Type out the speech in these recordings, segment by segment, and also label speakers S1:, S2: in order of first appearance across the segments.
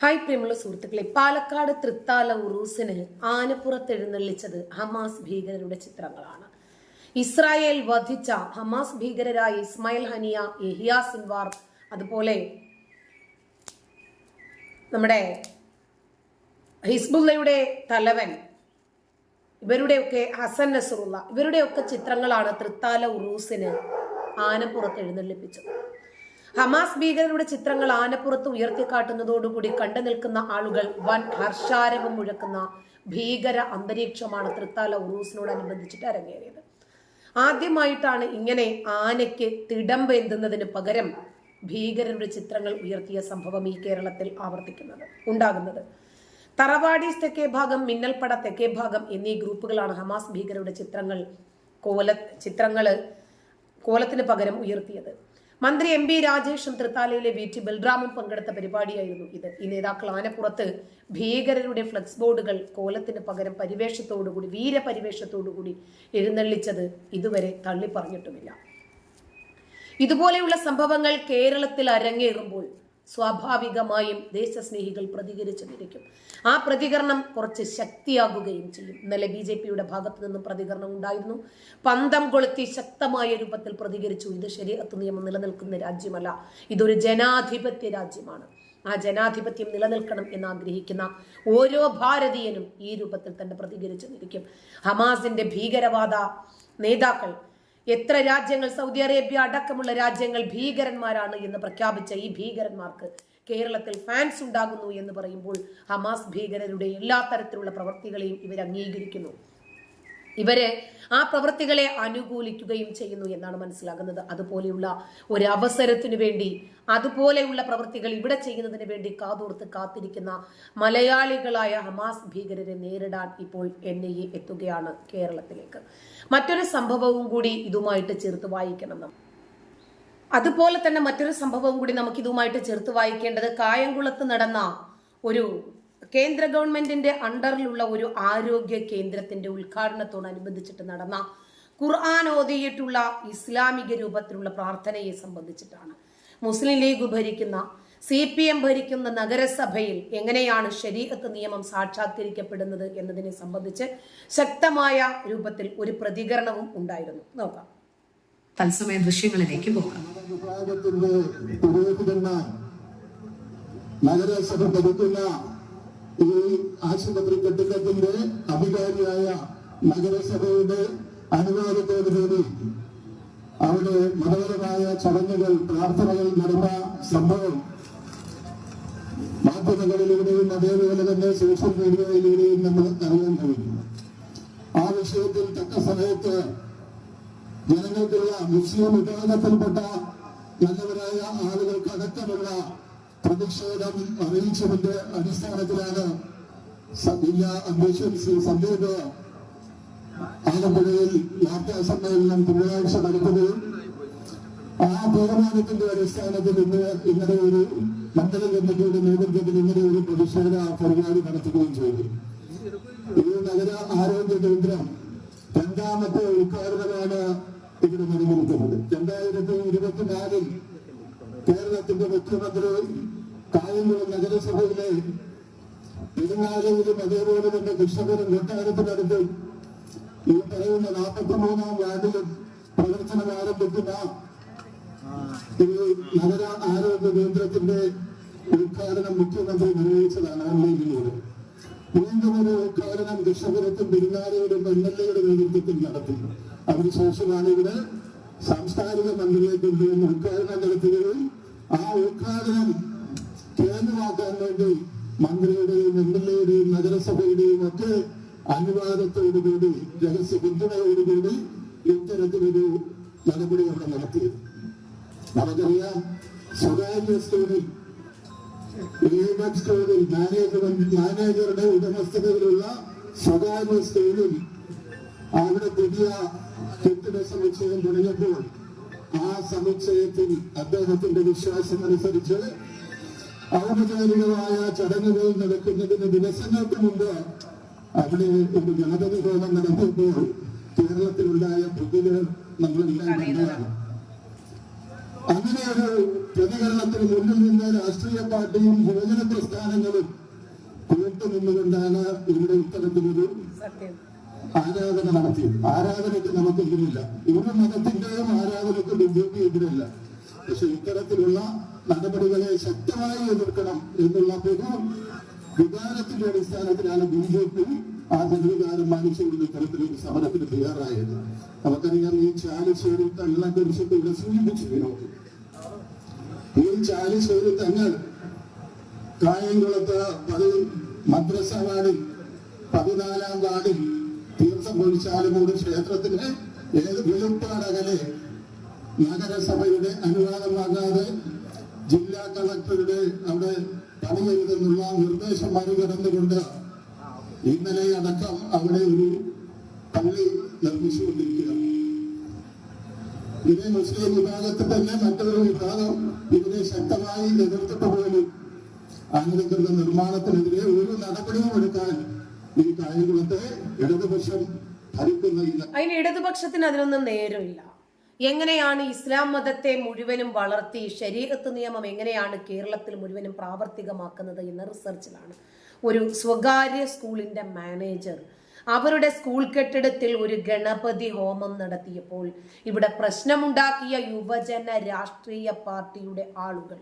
S1: Hi പ്രിയമുള്ള സുഹൃത്തുക്കളെ പാലക്കാട് തൃത്താല ഉറൂസിന് ആനപ്പുറത്ത് എഴുന്നള്ളിച്ചത് ഹമാസ് ഭീകരരുടെ ചിത്രങ്ങളാണ്. ഇസ്രായേൽ വധിച്ച ഹമാസ് ഭീകരരായ ഇസ്മായിൽ ഹനിയ യഹിയ സിൻവാർ അതുപോലെ നമ്മുടെ ഹിസ്ബുള്ളയുടെ തലവൻ ഇവരുടെയൊക്കെ ഹസൻ നസറുള്ള ഇവരുടെയൊക്കെ ചിത്രങ്ങളാണ് തൃത്താല ഉറൂസിന് ആനപ്പുറത്ത് എഴുന്നള്ളിപ്പിച്ചത് ഹമാസ് ഭീകരരുടെ ചിത്രങ്ങൾ ആനപ്പുറത്ത് ഉയർത്തിക്കാട്ടുന്നതോടുകൂടി കണ്ടു നിൽക്കുന്ന ആളുകൾ വൻ ഹർഷാരവം മുഴക്കുന്ന ഭീകര അന്തരീക്ഷമാണ് തൃത്താല ഉറൂസിനോടനുബന്ധിച്ചിട്ട് അരങ്ങേറിയത്. ആദ്യമായിട്ടാണ് ഇങ്ങനെ ആനയ്ക്ക് തിടമ്പെന്തുന്നതിന് പകരം ഭീകരരുടെ ചിത്രങ്ങൾ ഉയർത്തിയ സംഭവം ഈ കേരളത്തിൽ ആവർത്തിക്കുന്നത് ഉണ്ടാകുന്നത്. തറവാടീസ് തെക്കേ ഭാഗം മിന്നൽപ്പട തെക്കേ ഭാഗം എന്നീ ഗ്രൂപ്പുകളാണ് ഹമാസ് ഭീകരരുടെ ചിത്രങ്ങൾ കോല ചിത്രങ്ങൾ കോലത്തിന് പകരം ഉയർത്തിയത്. മന്ത്രി എം പി രാജേഷും തൃത്താലയിലെ വി ടി ബൽറാമും പങ്കെടുത്ത പരിപാടിയായിരുന്നു ഇത്. ഈ നേതാക്കൾ ആനപ്പുറത്ത് ഭീകരരുടെ ഫ്ലക്സ് ബോർഡുകൾ കോലത്തിന് പകരം പരിവേഷത്തോടുകൂടി വീരപരിവേഷത്തോടുകൂടി എഴുന്നള്ളിച്ചത് ഇതുവരെ തള്ളിപ്പറഞ്ഞിട്ടുമില്ല. ഇതുപോലെയുള്ള സംഭവങ്ങൾ കേരളത്തിൽ അരങ്ങേറുമ്പോൾ സ്വാഭാവികമായും ദേശസ്നേഹികൾ പ്രതികരിച്ചെന്നിരിക്കും ആ പ്രതികരണം കുറച്ച് ശക്തിയാകുകയും ചെയ്യും. ഇന്നലെ ബി ജെ പിയുടെ ഭാഗത്തു നിന്നും പ്രതികരണം ഉണ്ടായിരുന്നു. പന്തം കൊളുത്തി ശക്തമായ രൂപത്തിൽ പ്രതികരിച്ചു. ഇത് ശരീരത്ത് നിയമം നിലനിൽക്കുന്ന രാജ്യമല്ല. ഇതൊരു ജനാധിപത്യ രാജ്യമാണ്. ആ ജനാധിപത്യം നിലനിൽക്കണം എന്ന് ആഗ്രഹിക്കുന്ന ഓരോ ഭാരതീയനും ഈ രൂപത്തിൽ തന്നെ പ്രതികരിച്ചെന്നിരിക്കും ഹമാസിന്റെ ഭീകരവാദ നേതാക്കൾ എത്ര രാജ്യങ്ങൾ സൗദി അറേബ്യ അടക്കമുള്ള രാജ്യങ്ങൾ ഭീകരന്മാരാണ് എന്ന് പ്രഖ്യാപിച്ച ഈ ഭീകരന്മാർക്ക് കേരളത്തിൽ ഫാൻസ് ഉണ്ടാകുന്നു എന്ന് പറയുമ്പോൾ ഹമാസ് ഭീകരരുടെ എല്ലാ തരത്തിലുള്ള പ്രവൃത്തികളെയും ഇവർ അംഗീകരിക്കുന്നു. ഇവർ ആ പ്രവൃത്തികളെ അനുകൂലിക്കുകയും ചെയ്യുന്നു എന്നാണ് മനസ്സിലാകുന്നത്. അതുപോലെയുള്ള ഒരു അവസരത്തിനു വേണ്ടി അതുപോലെയുള്ള പ്രവൃത്തികൾ ഇവിടെ ചെയ്യുന്നതിന് വേണ്ടി കാതോർത്ത് കാത്തിരിക്കുന്ന മലയാളികളായ ഹമാസ് ഭീകരരെ നേരിടാൻ ഇപ്പോൾ എൻ ഐ എ എത്തുകയാണ് കേരളത്തിലേക്ക്. മറ്റൊരു സംഭവവും കൂടി ഇതുമായിട്ട് ചേർത്ത് വായിക്കണം അതുപോലെ തന്നെ മറ്റൊരു സംഭവവും കൂടി നമുക്ക് ഇതുമായിട്ട് ചേർത്ത് വായിക്കേണ്ടത് കായംകുളത്ത് നടന്ന ഒരു കേന്ദ്ര ഗവൺമെന്റിന്റെ അണ്ടറിലുള്ള ഒരു ആരോഗ്യ കേന്ദ്രത്തിന്റെ ഉദ്ഘാടനത്തോടനുബന്ധിച്ചിട്ട് നടന്ന ഖുർആൻ ഓതിയിട്ടുള്ള ഇസ്ലാമിക രൂപത്തിലുള്ള പ്രാർത്ഥനയെ സംബന്ധിച്ചിട്ടാണ്. മുസ്ലിം ലീഗ് ഭരിക്കുന്ന സി പി എം ഭരിക്കുന്ന നഗരസഭയിൽ എങ്ങനെയാണ് ശരീരത്ത് നിയമം സാക്ഷാത്കരിക്കപ്പെടുന്നത് എന്നതിനെ സംബന്ധിച്ച് ശക്തമായ രൂപത്തിൽ ഒരു പ്രതികരണവും ഉണ്ടായിരുന്നു. നോക്കാം.
S2: തത്സമയ ദൃശ്യങ്ങളിലേക്ക് പോകാം.
S3: വിഭാഗത്തിന്റെ നഗരസഭ ഭരിക്കുന്ന ഈ ആശുപത്രി കെട്ടിടത്തിന്റെ അധികാരിയായ നഗരസഭയുടെ അനുവാദത്തോടുകൂടി അവിടെ മതപരമായ ചടങ്ങുകൾ പ്രാർത്ഥനകൾ നടന്ന സംഭവം. മാധ്യമങ്ങളിലൂടെയും അതേപോലെ തന്നെ സോഷ്യൽ മീഡിയയിലൂടെയും നമ്മൾ അറിയാൻ കഴിയും ആ വിഷയത്തിൽ തക്ക സമയത്ത് ജനങ്ങൾക്കുള്ള മുസ്ലിം വിഭാഗത്തിൽപ്പെട്ട നല്ലവരായ ആളുകൾക്ക് അടക്കമുള്ള പ്രതിഷേധം അറിയിച്ചതിന്റെ അടിസ്ഥാനത്തിലാണ് ജില്ലാ അധ്യക്ഷൻ ശ്രീ ആലപ്പുഴയിൽ വാർത്താ സമ്മേളനം തിങ്കളാഴ്ച നടത്തുകയും ആ തീരുമാനത്തിന്റെ അടിസ്ഥാനത്തിൽ ഇന്ന് ഇങ്ങനെ ഒരു മണ്ഡല കമ്മിറ്റിയുടെ നേതൃത്വത്തിൽ ഇങ്ങനെ ഒരു പ്രതിഷേധ പരിപാടി നടത്തുകയും ചെയ്തു. ഈ നഗര ആരോഗ്യ കേന്ദ്രം രണ്ടാമത്തെ ഉദ്ഘാടനമാണ് ഇവിടെ നിലനിൽക്കുന്നത്. രണ്ടായിരത്തി ഇരുപത്തിനാലിൽ കേരളത്തിന്റെ മുഖ്യമന്ത്രി കായംകുളം നഗരസഭയിലെ പെരുങ്ങാലയിലും അതേപോലെ തന്നെ കൃഷ്ണപുരം കൊട്ടാരത്തിനടുത്ത് ഈ പറയുന്ന നാൽപ്പത്തി മൂന്നാം വാർഡിലും പ്രവർത്തനം ആരംഭിക്കുന്ന ഈ നഗര ആരോഗ്യ കേന്ദ്രത്തിന്റെ ഉദ്ഘാടനം മുഖ്യമന്ത്രി നിർവഹിച്ചതാണ് ഓൺലൈനിലൂടെ വീണ്ടും ഒരു ഉദ്ഘാടനം കൃഷ്ണപുരത്തും പെരുന്നാലയിലും എം എൽ എയുടെ നേതൃത്വത്തിൽ നടത്തി. അതിനുശേഷമാണ് ഇവിടെ സാംസ്കാരിക മന്ത്രിയെ കൊണ്ടുവന്ന് ഉദ്ഘാടനം നടത്തുകയും ആ ഉദ്ഘാടനം കേന്ദ്രമാക്കാൻ വേണ്ടി മന്ത്രിയുടെയും എം എൽ എയുടെയും നഗരസഭയുടെയും ഒക്കെ അനുവാദത്തോടുകൂടി രഹസ്യ പിന്തുണയോടുകൂടി ഇത്തരത്തിലൊരു നടപടി അവിടെ നടത്തിയത്. നമുക്കറിയാം സ്വകാര്യ സ്കൂളിൽ സ്കൂളിൽ മാനേജ്മെന്റ് മാനേജറുടെ ഉടമസ്ഥതയിലുള്ള സ്വകാര്യ സ്കൂളിൽ അവിടെ പുതിയ കെട്ടിട സമുച്ചയം തുടങ്ങിയപ്പോൾ ആ സമുച്ചയത്തിൽ അദ്ദേഹത്തിന്റെ വിശ്വാസം അനുസരിച്ച് ഔപചാരികമായ ചടങ്ങുകൾ നടക്കുന്നതിന് ദിവസങ്ങൾക്ക് മുമ്പ് അവിടെ ഒരു ഗണപതി ഹോമം നടത്തിയപ്പോൾ കേരളത്തിലുണ്ടായ പ്രതികൾ നമ്മളെല്ലാം കണ്ടതാണ് അങ്ങനെ ഒരു പ്രതികരണത്തിന് മുന്നിൽ നിന്ന് രാഷ്ട്രീയ പാർട്ടിയും യുവജന പ്രസ്ഥാനങ്ങളും കൂട്ടുനിന്നുകൊണ്ടാണ് ഇവിടെ ഇത്തരത്തിലൊരു ആരാധന നടത്തി. ആരാധനയ്ക്ക് നമുക്ക് നമുക്കെതിരില്ല ഇവരുടെ മതത്തിന്റെയും ആരാധനയ്ക്ക് ബി ജെ പി എതിരല്ല. പക്ഷെ ഇത്തരത്തിലുള്ള നടപടികളെ ശക്തമായി എതിർക്കണം എന്നുള്ള പൊതു വികാരത്തിന്റെ അടിസ്ഥാനത്തിലാണ് ബി ജെ പി ആ ജനവികാരം മാനിച്ചുകൊണ്ട് ഇത്തരത്തിലൊരു സമരത്തിന് തയ്യാറായത്. നമുക്കറിയാം ഈ ചാലിശ്ശേരി തങ്ങളെ കുറിച്ചിട്ട് ഇവിടെ സൂചിപ്പിച്ചു വിനോദ്. ഈ ചാലിശ്ശേരി തങ്ങൾ കായംകുളത്ത് മദ്രസ വാർഡിൽ പതിനാലാം വാർഡിൽ തീർത്ഥം പൊഴിച്ചാലുമൂട് ക്ഷേത്രത്തിന് ഏത് വെളുപ്പാടകലെ നഗരസഭയുടെ അനുവാദം വാങ്ങാതെ ജില്ലാ കളക്ടറുടെ അവിടെ പണിയരുതെന്നുള്ള നിർദ്ദേശം മറികടന്നുകൊണ്ട് ഇന്നലെ അടക്കം അവിടെ ഒരു പള്ളി നിർമ്മിച്ചുകൊണ്ടിരിക്കുകയാണ് ഇതേ മുസ്ലിം വിഭാഗത്തിൽ തന്നെ മറ്റൊരു വിഭാഗം ഇതിനെ ശക്തമായി എതിർത്തിട്ട് പോലും അനധികൃത നിർമ്മാണത്തിനെതിരെ ഒരു നടപടിയും എടുക്കാൻ ഈ ഇടതുപക്ഷം
S1: അതിന് ഇടതുപക്ഷത്തിന് അതിനൊന്നും നേരമില്ല. എങ്ങനെയാണ് ഇസ്ലാം മതത്തെ മുഴുവനും വളർത്തി ശരീരത്ത് നിയമം എങ്ങനെയാണ് കേരളത്തിൽ മുഴുവനും പ്രാവർത്തികമാക്കുന്നത് എന്ന റിസർച്ചിലാണ്. ഒരു സ്വകാര്യ സ്കൂളിന്റെ മാനേജർ അവരുടെ സ്കൂൾ കെട്ടിടത്തിൽ ഒരു ഗണപതി ഹോമം നടത്തിയപ്പോൾ ഇവിടെ പ്രശ്നമുണ്ടാക്കിയ യുവജന രാഷ്ട്രീയ പാർട്ടിയുടെ ആളുകൾ.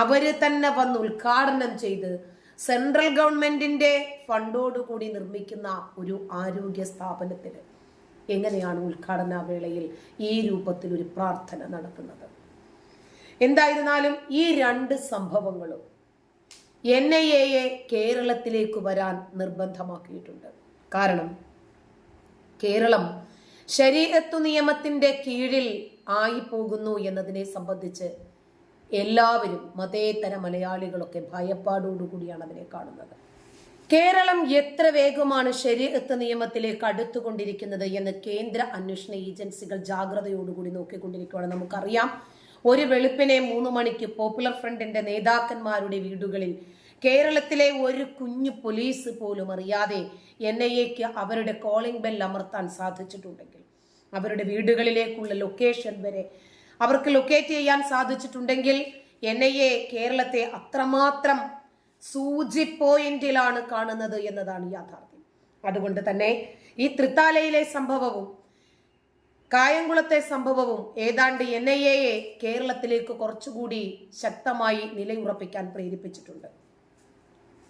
S1: അവർ തന്നെ വന്ന് ഉദ്ഘാടനം ചെയ്ത് സെൻട്രൽ ഗവൺമെന്റിന്റെ ഫണ്ടോടുകൂടി നിർമ്മിക്കുന്ന ഒരു ആരോഗ്യ സ്ഥാപനത്തിന് എങ്ങനെയാണ് ഉദ്ഘാടന വേളയിൽ ഈ രൂപത്തിൽ ഒരു പ്രാർത്ഥന നടത്തുന്നത്? എന്തായിരുന്നാലും ഈ രണ്ട് സംഭവങ്ങളും എൻ ഐ എയെ കേരളത്തിലേക്ക് വരാൻ നിർബന്ധമാക്കിയിട്ടുണ്ട്. കാരണം കേരളം ശരീരത്തു നിയമത്തിന്റെ കീഴിൽ ആയി പോകുന്നു എന്നതിനെ സംബന്ധിച്ച് എല്ലാവരും മതേതര മലയാളികളൊക്കെ ഭയപ്പാടോടുകൂടിയാണ് അതിനെ കാണുന്നത്. കേരളം എത്ര വേഗമാണ് ശരീരത്ത് നിയമത്തിലേക്ക് അടുത്തുകൊണ്ടിരിക്കുന്നത് എന്ന് കേന്ദ്ര അന്വേഷണ ഏജൻസികൾ ജാഗ്രതയോടുകൂടി നോക്കിക്കൊണ്ടിരിക്കുകയാണ്. നമുക്കറിയാം ഒരു വെളുപ്പിനെ മൂന്ന് മണിക്ക് പോപ്പുലർ ഫ്രണ്ടിന്റെ നേതാക്കന്മാരുടെ വീടുകളിൽ കേരളത്തിലെ ഒരു കുഞ്ഞു പോലീസ് പോലും അറിയാതെ എൻ ഐ എക്ക് അവരുടെ കോളിംഗ് ബെൽ അമർത്താൻ സാധിച്ചിട്ടുണ്ടെങ്കിൽ അവരുടെ വീടുകളിലേക്കുള്ള ലൊക്കേഷൻ വരെ അവർക്ക് ലൊക്കേറ്റ് ചെയ്യാൻ സാധിച്ചിട്ടുണ്ടെങ്കിൽ എൻ ഐ എ കേരളത്തെ അത്രമാത്രം സൂചി പോയിന്റിലാണ് കാണുന്നത് എന്നതാണ് യാഥാർത്ഥ്യം. അതുകൊണ്ട് തന്നെ ഈ തൃത്താലയിലെ സംഭവവും കായംകുളത്തെ സംഭവവും ഏതാണ്ട് എൻ ഐ എയെ കേരളത്തിലേക്ക് കുറച്ചുകൂടി ശക്തമായി നിലയുറപ്പിക്കാൻ പ്രേരിപ്പിച്ചിട്ടുണ്ട്.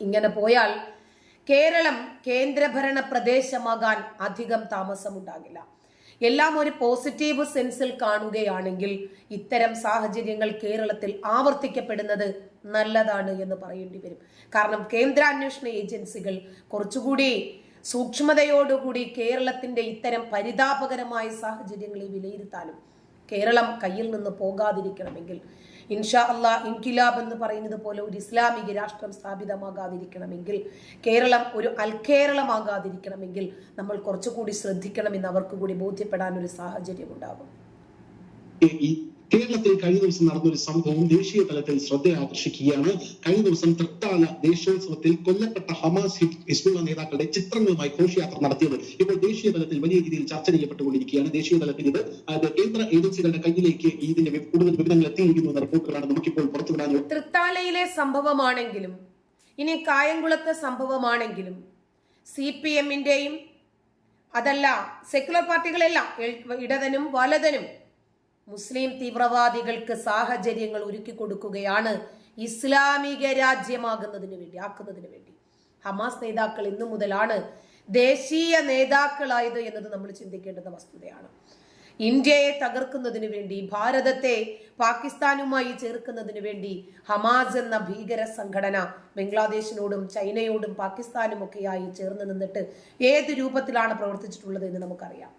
S1: ഇങ്ങനെ പോയാൽ കേരളം കേന്ദ്രഭരണ പ്രദേശമാകാൻ അധികം താമസമുണ്ടാകില്ല. എല്ലാം ഒരു പോസിറ്റീവ് സെൻസിൽ കാണുകയാണെങ്കിൽ ഇത്തരം സാഹചര്യങ്ങൾ കേരളത്തിൽ ആവർത്തിക്കപ്പെടുന്നത് നല്ലതാണ് എന്ന് പറയേണ്ടി വരും. കാരണം കേന്ദ്ര അന്വേഷണ ഏജൻസികൾ കുറച്ചുകൂടി സൂക്ഷ്മതയോടുകൂടി കേരളത്തിന്റെ ഇത്തരം പരിതാപകരമായ സാഹചര്യങ്ങളെ വിലയിരുത്താനും കേരളം കയ്യിൽ നിന്ന് പോകാതിരിക്കണമെങ്കിൽ ഇൻഷാ അള്ളാ ഇൻകിലാബ് എന്ന് പറയുന്നത് പോലെ ഒരു ഇസ്ലാമിക രാഷ്ട്രം സ്ഥാപിതമാകാതിരിക്കണമെങ്കിൽ കേരളം ഒരു അൽകേരളമാകാതിരിക്കണമെങ്കിൽ നമ്മൾ കുറച്ചുകൂടി ശ്രദ്ധിക്കണമെന്ന് അവർക്ക് കൂടി ബോധ്യപ്പെടാൻ ഒരു സാഹചര്യം ഉണ്ടാകും
S4: കേരളത്തിൽ കഴിഞ്ഞ ദിവസം നടന്ന ഒരു സംഭവം ദേശീയ തലത്തിൽ ശ്രദ്ധ ആകർഷിക്കുകയാണ്. കഴിഞ്ഞ ദിവസം തൃത്താല ദേശോത്സവത്തിൽ കൊല്ലപ്പെട്ട ഹമാസ് ഹിസ്ബുള്ള നേതാക്കളുടെ ചിത്രങ്ങളുമായി ഘോഷയാത്ര നടത്തിയത് ഇപ്പോൾ ദേശീയ തലത്തിൽ വലിയ രീതിയിൽ ചർച്ച ചെയ്യപ്പെട്ടുകൊണ്ടിരിക്കുകയാണ്. ദേശീയ തലത്തിൽ ഇത് കേന്ദ്ര ഏജൻസികളുടെ കയ്യിലേക്ക് ഇതിന്റെ കൂടുതൽ വിവരങ്ങൾ എത്തിയിരിക്കുന്നു എന്ന റിപ്പോർട്ടുകളാണ് നമുക്കിപ്പോൾ പുറത്തുവിടാൻ
S1: തൃത്താലയിലെ സംഭവമാണെങ്കിലും ഇനി കായംകുളത്തെ സംഭവമാണെങ്കിലും സി പി എമ്മിന്റെയും അതല്ല സെക്യുലർ പാർട്ടികളെല്ലാം ഇടതനും വലതനും മുസ്ലിം തീവ്രവാദികൾക്ക് സാഹചര്യങ്ങൾ ഒരുക്കി കൊടുക്കുകയാണ് ഇസ്ലാമിക രാജ്യമാകുന്നതിന് വേണ്ടി ആക്കുന്നതിന് വേണ്ടി. ഹമാസ് നേതാക്കൾ ഇന്നു മുതലാണ് ദേശീയ നേതാക്കളായത് എന്നത് നമ്മൾ ചിന്തിക്കേണ്ടുന്ന വസ്തുതയാണ്. ഇന്ത്യയെ തകർക്കുന്നതിന് വേണ്ടി ഭാരതത്തെ പാകിസ്ഥാനുമായി ചേർക്കുന്നതിന് വേണ്ടി ഹമാസ് എന്ന ഭീകര സംഘടന ബംഗ്ലാദേശിനോടും ചൈനയോടും പാകിസ്ഥാനും ഒക്കെയായി ചേർന്ന് നിന്നിട്ട് ഏത് രൂപത്തിലാണ് പ്രവർത്തിച്ചിട്ടുള്ളത് എന്ന് നമുക്കറിയാം.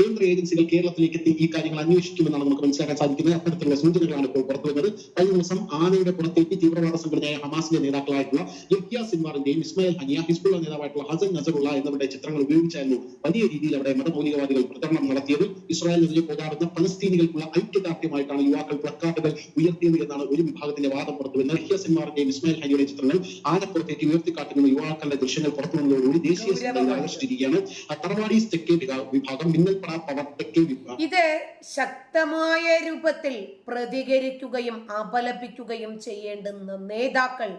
S4: കേന്ദ്ര ഏജൻസികൾ കേരളത്തിലേക്ക് എത്തി ഈ കാര്യങ്ങൾ അന്വേഷിക്കുമെന്നാണ് നമുക്ക് മനസ്സിലാക്കാൻ സാധിക്കുന്നത്. അത്തരത്തിലുള്ള സൂചനകളാണ് ഇപ്പോൾ പുറത്തു വരുന്നത്. കഴിഞ്ഞ ദിവസം ആനയുടെ പുറത്തേക്ക് തീവ്രവാദ സംഘടനയായ ഹമാസിന്റെ നേതാക്കളായിട്ടുള്ള യഹ്യ സിൻവാറിന്റെയും ഇസ്മായിൽ ഹനിയ ഹിസ്ബുള്ള നേതാവായിട്ടുള്ള ഹസൻ നസറുള്ള എന്നിവരുടെ ചിത്രങ്ങൾ ഉപയോഗിച്ചായിരുന്നു വലിയ രീതിയിൽ അവിടെ മതമൗലികവാദികൾ പ്രചരണം നടത്തിയത്. ഇസ്രായേലിനെതിരെ പോകാറുന്ന പലസ്തീനികൾക്കുള്ള ഐക്യദാർഢ്യമായിട്ടാണ് യുവാക്കൾ പ്ലക്കാർഡുകൾ ഉയർത്തിയത് എന്നാണ് ഒരു വിഭാഗത്തിന്റെ വാദം പുറത്തു വരുന്നത്. യഹ്യ സിൻവാറിന്റെയും ഇസ്മായിൽ ഹനിയുടെ ചിത്രങ്ങൾ ആനപ്പുറത്തേക്ക് ഉയർത്തിക്കാട്ടുന്ന യുവാക്കളുടെ ദൃശ്യങ്ങൾ പുറത്തു വന്നതോടുകൂടി ദേശീയ ആകർഷിച്ചിരിക്കുകയാണ്. തറവാടി തെക്കേ വിഭാഗം
S1: ഇത് ശക്തമായ രൂപത്തിൽ പ്രതികരിക്കുകയും അപലപിക്കുകയും ചെയ്യേണ്ടുന്ന നേതാക്കൾ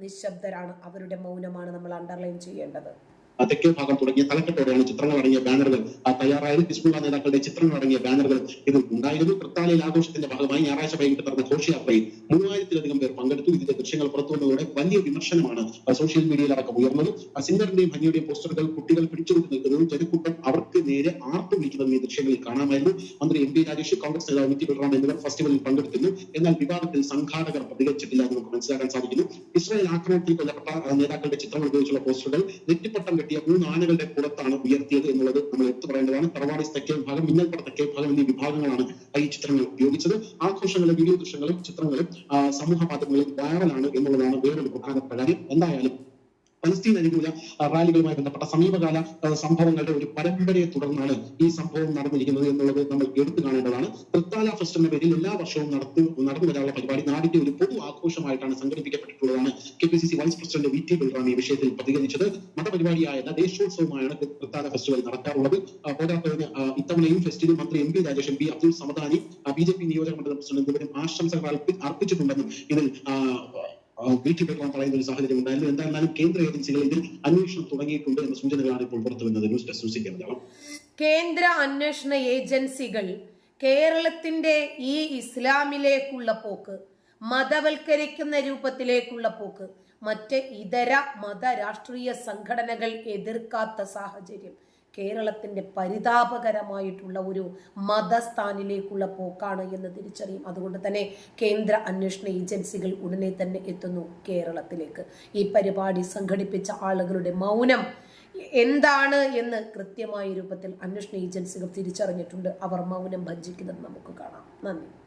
S1: നിശബ്ദരാണ്. അവരുടെ മൗനമാണ് നമ്മൾ അണ്ടർലൈൻ ചെയ്യേണ്ടത്.
S4: തെക്കേ ഭാഗം തുടങ്ങിയ തലക്കെട്ടോടെയാണ് ചിത്രങ്ങൾ അടങ്ങിയ ബാനറുകൾ. തയ്യാറായത് ഹിസ്ബുള്ള നേതാക്കളുടെ ചിത്രങ്ങൾ അടങ്ങിയ ബാനറുകൾ ഇത് ഉണ്ടായിരുന്നു. തൃത്താലയിൽ ആഘോഷത്തിന്റെ ഭാഗമായി ഞായറാഴ്ച വൈകിട്ട് നടന്ന ഘോഷയാത്രയിൽ മൂവായിരത്തിലധികം പേർ പങ്കെടുത്തു. ഇതിന്റെ ദൃശ്യങ്ങൾ പുറത്തു വന്നതോടെ വലിയ വിമർശനമാണ് സോഷ്യൽ മീഡിയയിൽ അടക്കം ഉയർന്നത്. സിംഗറിന്റെയും ഹനിയുടെയും പോസ്റ്ററുകൾ കുട്ടികൾ പിടിച്ചുകൊണ്ട് നിൽക്കുന്നതും ജനക്കൂട്ടം അവർക്ക് നേരെ ആർത്തു വിളിക്കുന്നതും ഈ ദൃശ്യങ്ങളിൽ കാണാമായിരുന്നു. മന്ത്രി എം പി രാജേഷ് കോൺഗ്രസ് നേതാവ് നിത്യ ബൽറാം എന്നിവർ ഫെസ്റ്റിവലിൽ പങ്കെടുത്തിരുന്നു. എന്നാൽ വിവാദത്തിൽ സംഘാടകർ പ്രതികരിച്ചിട്ടില്ല എന്ന് നമുക്ക് മനസ്സിലാക്കാൻ സാധിക്കുന്നു. ഇസ്രായേൽ ആക്രമണത്തിൽ കൊല്ലപ്പെട്ട നേതാക്കളുടെ ചിത്രങ്ങൾ ഉപയോഗിച്ചുള്ള പോസ്റ്ററുകൾ നെറ്റിപ്പട്ടം കെട്ടിയ മൂന്ന് ആനകളുടെ പുറത്താണ് ഉയർത്തിയത് എന്നുള്ളത് നമ്മൾ എടുത്തു പറയേണ്ടതാണ്. തറവാടി തെക്കേ വിഭാഗം മിന്നൽപ്പട തെക്കേ വിഭാഗം എന്നീ വിഭാഗങ്ങളാണ് ഈ ചിത്രങ്ങൾ ഉപയോഗിച്ചത്. ആഘോഷങ്ങളും വീഡിയോ ദൃശ്യങ്ങളും ചിത്രങ്ങളും സമൂഹ മാധ്യമങ്ങളിൽ വൈറലാണ് എന്നുള്ളതാണ് വേറൊരു പ്രധാനപ്പെട്ട കാര്യം എന്തായാലും പലസ്തീൻ അനുകൂല റാലികളുമായി ബന്ധപ്പെട്ട സമീപകാല സംഭവങ്ങളുടെ ഒരു പരമ്പരയെ തുടർന്നാണ് ഈ സംഭവം നടന്നിരിക്കുന്നത് എന്നുള്ളത് നമ്മൾ എടുത്തു കാണേണ്ടതാണ്. തൃത്താല ഫെസ്റ്റ് എന്ന പേരിൽ എല്ലാ വർഷവും നടത്തു നടന്നു വരാനുള്ള പരിപാടി നാടിന്റെ ഒരു പൊതു ആഘോഷമായിട്ടാണ് സംഘടിപ്പിക്കപ്പെട്ടിട്ടുള്ളതാണ് K P C C vice president V T Balram ഈ വിഷയത്തിൽ പ്രതികരിച്ചത്. മതപരിപാടിയായ ദേശോത്സവമായാണ് തൃത്താല ഫെസ്റ്റിവൽ നടക്കാറുള്ളത് ആ, പോരാത്തതിന് ഇത്തവണയും ഫെസ്റ്റിന് മന്ത്രി M P Rajesh M P Abdul Samadani B J P നിയോജക മണ്ഡലം പ്രസിഡന്റ് എന്നിവരും ആശംസകൾ അർപ്പിച്ചിട്ടുണ്ടെന്നും ഇതിൽ ബൽറാം പറയുന്ന ഒരു സാഹചര്യം ഉണ്ടായിരുന്നു. എന്തായിരുന്നാലും കേന്ദ്ര ഏജൻസികൾ ഇതിൽ അന്വേഷണം തുടങ്ങിയിട്ടുണ്ട് എന്ന സൂചനകളാണ് ഇപ്പോൾ പുറത്തു ന്യൂസ് ഡെസ്ക് ന്യൂസ്
S1: കേന്ദ്ര അന്വേഷണ ഏജൻസികൾ കേരളത്തിന്റെ ഈ ഇസ്ലാമിലേക്കുള്ള പോക്ക് മതവൽക്കരിക്കുന്ന രൂപത്തിലേക്കുള്ള പോക്ക് മറ്റ് ഇതര മത രാഷ്ട്രീയ സംഘടനകൾ എതിർക്കാത്ത സാഹചര്യം. കേരളത്തിന്റെ പരിതാപകരമായിട്ടുള്ള ഒരു മതസ്ഥാനിലേക്കുള്ള പോക്കാണ് എന്ന് തിരിച്ചറിയും. അതുകൊണ്ട് തന്നെ കേന്ദ്ര അന്വേഷണ ഏജൻസികൾ ഉടനെ തന്നെ എത്തുന്നു കേരളത്തിലേക്ക്. ഈ പരിപാടി സംഘടിപ്പിച്ച ആളുകളുടെ മൗനം എന്താണ് എന്ന് കൃത്യമായ രൂപത്തിൽ അന്വേഷണ ഏജൻസികൾ തിരിച്ചറിഞ്ഞിട്ടുണ്ട്. അവർ മൗനം ഭഞ്ജിക്കുന്നത് നമുക്ക് കാണാം. നന്ദി.